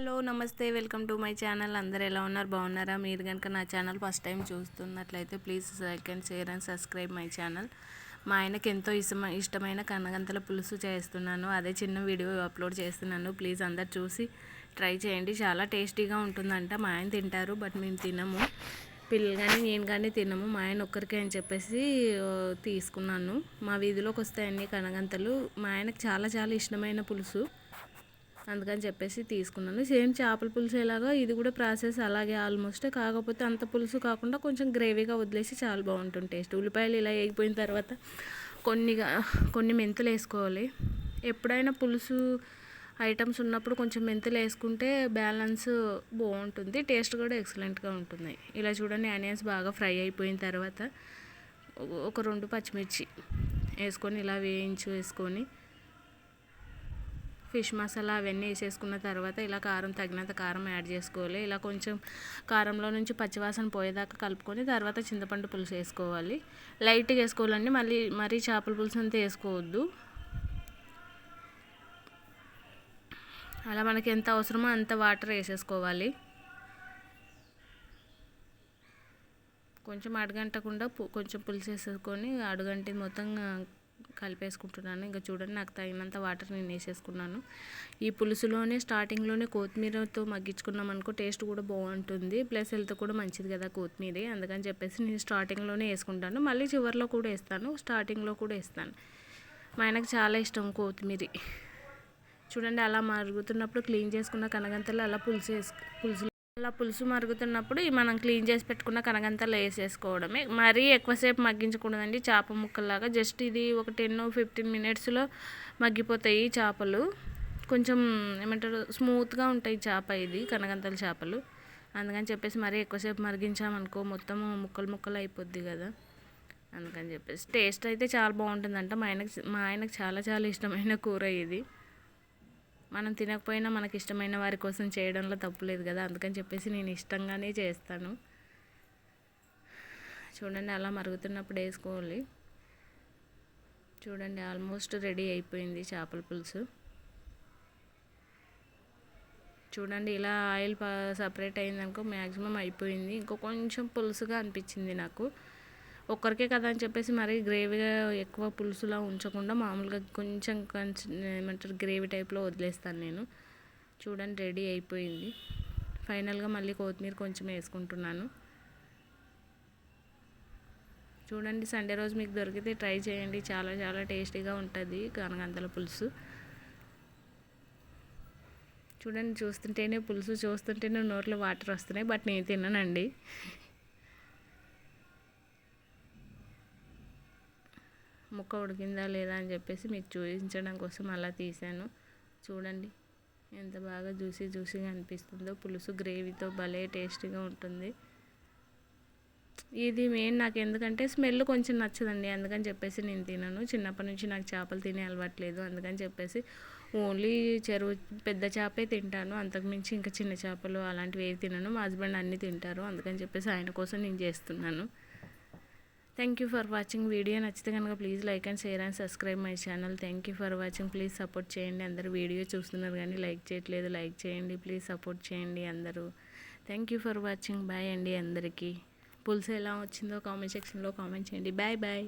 Hello నమస్తే. Welcome to my channel. అందరు ఎలా ఉన్నారు? బాగున్నారా? మీరు కనుక నా ఛానల్ ఫస్ట్ టైం చూస్తున్నట్లయితే please like and share and subscribe my channel. మా ఆయనకి ఎంతో ఇష్టమ ఇష్టమైన కనగంతల పులుసు చేస్తున్నాను. అదే చిన్న వీడియో అప్లోడ్ చేస్తున్నాను. ప్లీజ్ అందరు చూసి ట్రై చేయండి. చాలా టేస్టీగా ఉంటుందంట. మా ఆయన తింటారు బట్ మేము తినము. పిల్లలు కానీ నేను కానీ తినము. మా ఆయన ఒక్కరికే అని చెప్పేసి తీసుకున్నాను. మా వీధిలోకి వస్తాయండి కనగంతలు మా ఆయనకు చాలా చాలా ఇష్టమైన పులుసు. అందుకని చెప్పేసి తీసుకున్నాను. సేమ్ చేపల పులుసు ఎలాగో ఇది కూడా ప్రాసెస్ అలాగే ఆల్మోస్ట్ కాకపోతే అంత పులుసు కాకుండా కొంచెం గ్రేవీగా వదిలేసి చాలా బాగుంటుంది టేస్ట్. ఉల్లిపాయలు ఇలా వేగిపోయిన తర్వాత కొన్నిగా కొన్ని మెంతులు వేసుకోవాలి. ఎప్పుడైనా పులుసు ఐటమ్స్ ఉన్నప్పుడు కొంచెం మెంతులు వేసుకుంటే బ్యాలెన్స్ బాగుంటుంది టేస్ట్ కూడా ఎక్సలెంట్గా ఉంటుంది. ఇలా చూడండి ఆనియన్స్ బాగా ఫ్రై అయిపోయిన తర్వాత ఒక రెండు పచ్చిమిర్చి వేసుకొని ఇలా వేయించి వేసుకొని ఫిష్ మసాలా అవన్నీ వేసేసుకున్న తర్వాత ఇలా కారం తగినంత కారం యాడ్ చేసుకోవాలి. ఇలా కొంచెం కారంలో నుంచి పచ్చివాసన పోయేదాకా కలుపుకొని తర్వాత చింతపండు పులుసు వేసుకోవాలి. లైట్గా వేసుకోవాలండి. మళ్ళీ మరీ చేపల పులుసు అంతా వేసుకోవద్దు. అలా మనకి ఎంత అవసరమో అంత వాటర్ వేసేసుకోవాలి. కొంచెం అడగంటకుండా కొంచెం పులుసు వేసేసుకొని అడుగంటి మొత్తం కలిపేసుకుంటున్నాను. ఇంకా చూడండి నాకు తగినంత వాటర్ నేను వేసేసుకున్నాను. ఈ పులుసులోనే స్టార్టింగ్లోనే కొత్తిమీరతో మగ్గించుకున్నాం అనుకో టేస్ట్ కూడా బాగుంటుంది. ప్లస్ హెల్త్ కూడా మంచిది కదా కొత్తిమీర. అందుకని చెప్పేసి నేను స్టార్టింగ్లోనే వేసుకుంటాను. మళ్ళీ చివరిలో కూడా వేస్తాను. స్టార్టింగ్లో కూడా వేస్తాను. మా ఆయనకు చాలా ఇష్టం కొత్తిమీర. చూడండి అలా మరుగుతున్నప్పుడు క్లీన్ చేసుకున్న కనగంతలు అలా పులుసు వేసు పులుసు అలా పులుసు మరుగుతున్నప్పుడు మనం క్లీన్ చేసి పెట్టుకున్న కనగంతలు వేసేసుకోవడమే. మరీ ఎక్కువసేపు మగ్గించకూడదండి చేప ముక్కల్లాగా. జస్ట్ ఇది ఒక టెన్ ఫిఫ్టీన్ మినిట్స్లో మగ్గిపోతాయి చేపలు. కొంచెం ఏమంటారు స్మూత్గా ఉంటాయి చేప ఇది కనగంతల చేపలు. అందుకని చెప్పేసి మరీ ఎక్కువసేపు మరిగించామనుకో మొత్తం ముక్కలు ముక్కలు అయిపోద్ది కదా. అందుకని చెప్పేసి. టేస్ట్ అయితే చాలా బాగుంటుందంట. మా ఆయనకు మా ఆయనకు చాలా చాలా ఇష్టమైన కూర ఇది. మనం తినకపోయినా మనకి ఇష్టమైన వారి కోసం చేయడంలో తప్పులేదు కదా. అందుకని చెప్పేసి నేను ఇష్టంగానే చేస్తాను. చూడండి అలా మరుగుతున్నప్పుడు వేసుకోవాలి. చూడండి ఆల్మోస్ట్ రెడీ అయిపోయింది చేపల పులుసు. చూడండి ఇలా ఆయిల్ సపరేట్ అయిందనుకో మ్యాక్సిమం అయిపోయింది. ఇంకో కొంచెం పులుసుగా అనిపించింది నాకు. ఒక్కరికే కదా అని చెప్పేసి మరీ గ్రేవీగా ఎక్కువ పులుసులా ఉంచకుండా మామూలుగా కొంచెం కొంచెం ఏమంటారు గ్రేవీ టైప్లో వదిలేస్తాను నేను. చూడండి రెడీ అయిపోయింది. ఫైనల్గా మళ్ళీ కొత్తిమీర కొంచెం వేసుకుంటున్నాను. చూడండి సండే రోజు మీకు దొరికితే ట్రై చేయండి. చాలా చాలా టేస్టీగా ఉంటుంది కనగంతల పులుసు. చూడండి చూస్తుంటేనే పులుసు చూస్తుంటేనే నోట్లో వాటర్ వస్తున్నాయి బట్ నేను తిన్నానండి ముక్క ఉడికిందా లేదా అని చెప్పేసి మీకు చూపించడం కోసం అలా తీసాను చూడండి ఎంత బాగా జ్యూసీ జ్యూసీగా అనిపిస్తుందో పులుసు గ్రేవీతో భలే టేస్టీగా ఉంటుంది. ఇది మెయిన్ నాకు ఎందుకంటే స్మెల్ కొంచెం నచ్చదండి అందుకని చెప్పేసి నేను తినను. చిన్నప్పటి నుంచి నాకు చేపలు తినే అలవాట్లేదు అందుకని చెప్పేసి ఓన్లీ చెరువు పెద్ద చేపే తింటాను. అంతకుమించి ఇంకా చిన్న చేపలు అలాంటివి ఏవి తినను. మా హస్బెండ్ అన్నీ తింటారు అందుకని చెప్పేసి ఆయన కోసం నేను చేస్తున్నాను. Thank you for watching video నచ్చితే కనుక please like and share and subscribe my channel thank you for watching please support చేయండి. అందరూ వీడియో చూస్తున్నారు కానీ లైక్ చేయట్లేదు. లైక్ చేయండి. ప్లీజ్ సపోర్ట్ చేయండి అందరూ. Thank you for watching bye అండి అందరికీ. పులుసు ఎలా వచ్చిందో కామెంట్ సెక్షన్లో కామెంట్ చేయండి. Bye bye